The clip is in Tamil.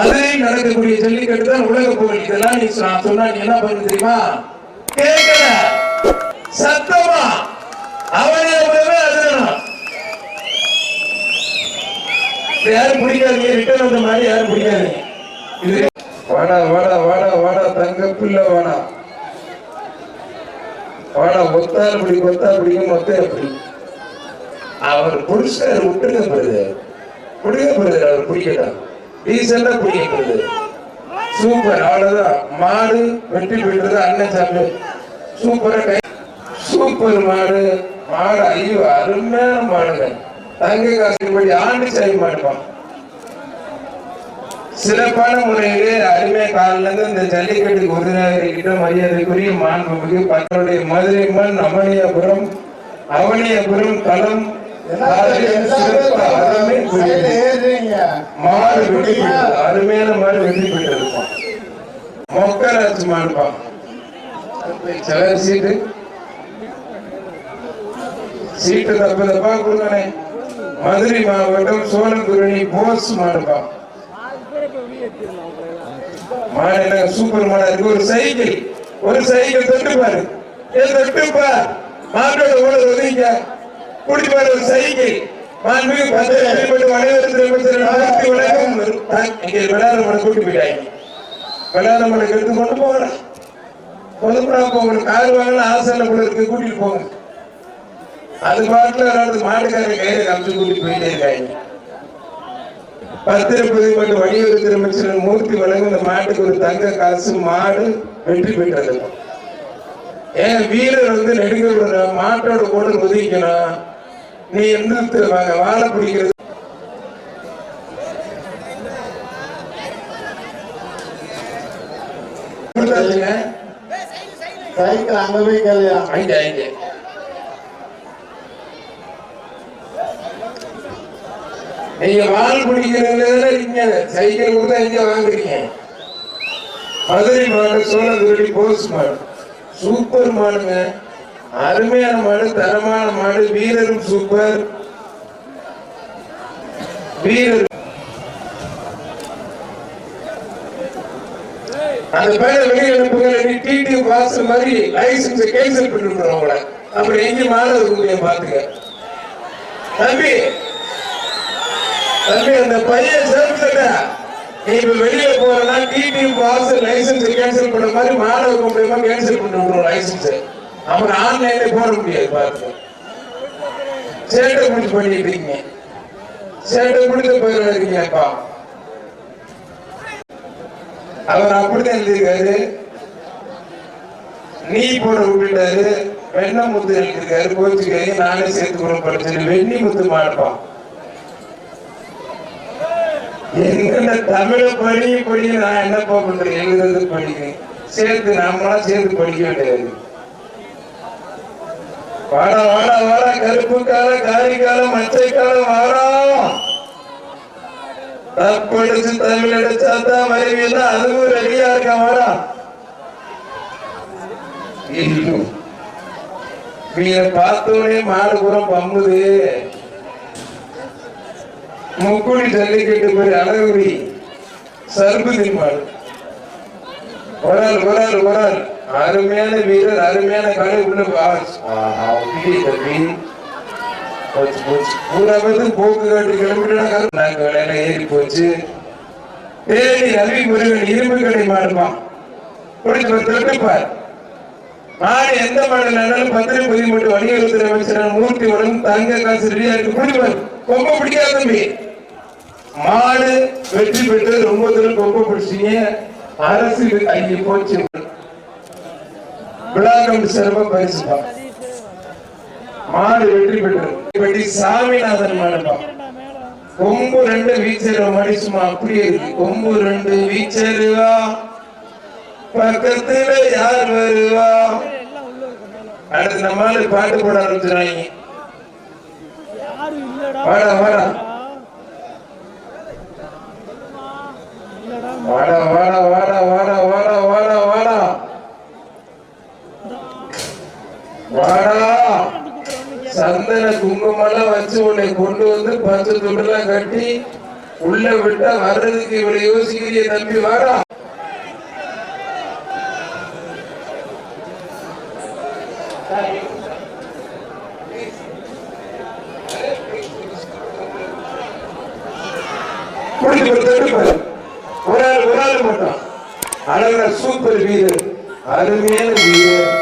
மதுரை நடக்கக்கூடிய ஜல்லிக்கட்டு தான் உலக புகழ் இதெல்லாம் நீ சொன்னா நீ என்ன பண்ணு தெரியுமா? கேட்கல சத்தமா. அவனே யாரும் பிடிக்காதீங்க. ரிட்டர்ன் வந்த மாதிரி யாரும் பிடிக்காதீங்க. இது வாடா வாடா வாடா வாடா. தங்க பிள்ளை வாடா. வாடா ஒத்தால் பிடி கொத்தா பிடிக்கும் மொத்த எப்படி அவர் புடிச்சாரு விட்டுருங்க போகுது பிடிக்க போகுது அவர் பிடிக்கட்டும் டீசல்ல குடிக்கிறது சூப்பர் அவ்வளவுதான் மாடு வெற்றி பெற்றது அண்ணன் சாமி சூப்பரா கை சூப்பர் மாடு மாடு ஐயோ அருமையான மாடுங்க தங்க காசுபடி ஆண்டு சாய் மாடுவான் சிறப்பான முறையிலே அருமை காலில இருந்து இந்த ஜல்லிக்கட்டுக்கு உதவியாகிட்ட மரியாதைக்குரிய மாண்புமிகு பத்தருடைய மதுரை மண் அவனியபுரம் அவனியபுரம் களம் மாடு பெற்றது அருமையான மாடு மொக்கராஜ் மாடுப்பான் சீட்டு. சீட்டு தப்பு மதுரை மாவட்டம் சோழகுரணி போஸ் மாடுப்பான் மாடு என்ன சூப்பர் மாடா இருக்கு. ஒரு சைக்கிள். ஒரு சைக்கிள் தொட்டு பாரு தொட்டு பார் மாட்டோட ஓட ஒதுங்க குடி பாரு ஒரு மாண்புமிகு பத்து அடிப்பட்டு வளைவரத்தில் அமைச்சர் வாழ்த்து இங்கே விளையாட கூட்டி போயிட்டாங்க விளையாட மலைக்கு எடுத்து கொண்டு போகலாம் பொதுப்படா போகணும். கார் வாங்கலாம் ஆசையில் கூட இருக்கு கூட்டிட்டு போங்க. அது பாட்டுல யாராவது மாட்டுக்காரன் கையில காமிச்சு கூட்டிட்டு போயிட்டே இருக்காங்க பத்திரப்பதி மற்றும் வணிகத்துறை அமைச்சர் மூர்த்தி வழங்கும் இந்த மாட்டுக்கு ஒரு தங்க காசு மாடு வெற்றி பெற்றது. ஏன் வீரர் வந்து நெடுங்க மாட்டோட கூட ஒதுக்கணும் நீ வாங்க வாழை பிடிக்கிறது. சைக்கிள் அங்க போய். நீங்க வால் பிடிக்கிறதுல நீங்க சைக்கிள் கொடுத்தா எங்க வாங்குறீங்க? மதுரை மாடு சோழகுருடி போஸ் மாடு சூப்பர் மாடுங்க அருமையான மாடு தரமான மாடு வீரரும் சூப்பர் வீரர். அந்த பேரை வெளியே அனுப்புங்க டிடி பாஸ் மாதிரி லைசன்ஸ் கேன்சல் பண்ணிவிடுறோம் உங்களை அப்புறம் எங்க மாடு இருக்க முடியும் பாத்துக்க. தம்பி தம்பி அந்த பையன் சேர்த்துட்ட நீ இப்ப வெளியே போறனா டிடி பாஸ் லைசன்ஸ் கேன்சல் பண்ண மாதிரி மாடு முடியுமா கேன்சல் பண்ணி விடுறோம் லைசன்ஸ் அவர் ஆன்லைன்ல போட முடியாது பார்த்து சேட்டை முடிச்சு பண்ணிடுறீங்க சேட்டை முடிக்க போயிருக்கீங்கப்பா அவர் அப்படிதான் எழுதியிருக்காரு. நீ போற விட்டுட்டாரு வெண்ண முத்து எழுதியிருக்காரு. கோச்சுக்காரு நானே சேர்த்துக்கிறோம் படிச்சு வெண்ணி முத்து மாட்டோம் எங்க தமிழ பணி பணி நான் என்ன பண்றேன் எழுதுறது படிக்கிறேன் சேர்த்து நம்மளாம் சேர்த்து படிக்க வேண்டியது. வாடா வாடா வாடா கருப்பு கால காரி காலம் மச்சை காலம் வாடா. தப்படிச்சு தமிழ் அடிச்சாதான் வருவீன்னா அதுவும் ரெடியா இருக்க வாடா. இன்னும் நீங்க பார்த்தோடனே மாடு புறம் பம்புது முக்குடி ஜல்லிக்கட்டு போய் அழகுரி சர்புதி மாடு ஒரால் ஒரால் ஒரால் அருமையான வீரர் அருமையான கலை உள்ள வா- ஆஹா, அப்படி தம்பி. போச்சு போச்சு. பூரா பேரும் போக்கு காட்டி கிளம்பிட்டு நாங்க வேலையில ஏறி போச்சு. தேடி ரவி முருகன் இரும்பு கடை ஒரு திருப்பிப்பார் மாடு எந்த மாடு நடந்தாலும் பத்திரை பொதி மட்டும் வணிகத்துறை அமைச்சர் மூர்த்தி வரும் தங்க காசு ரெடியா இருக்கு. பிடிப்பார் கொம்ப பிடிக்காத தம்பி. மாடு வெற்றி பெற்று ரொம்ப தூரம் கொம்ப பிடிச்சீங்க. அரசு ஐய போச்சு. விழாக்கம் சிறப்பு பரிசுப்பா மாடு வெற்றி பெற்று இப்படி சாமிநாதன் மாடுப்பா கொம்பு ரெண்டு வீச்சர் மாடி சும்மா அப்படியே இருக்கு. கொம்பு ரெண்டு வீச்சருவா. பக்கத்துல யார் வருவா? அடுத்து நம்மளால பாட்டு போட ஆரம்பிச்சிடாங்க வாடா வாடா வாடா வாடா வாடா வாடா வாடா வாடா வாடா வாடா. சந்தன குங்குமெல்லாம் வச்சு உன்னை கொண்டு வந்து பச்சை துண்டுலாம் கட்டி உள்ள விட்டா வர்றதுக்கு இவ்வளவு யோசிக்கிறிய தம்பி வாடா. ஒரு ஆள் ஒரு ஆள் மட்டும். அழகா சூப்பர் வீரர். அருமையான வீரர்.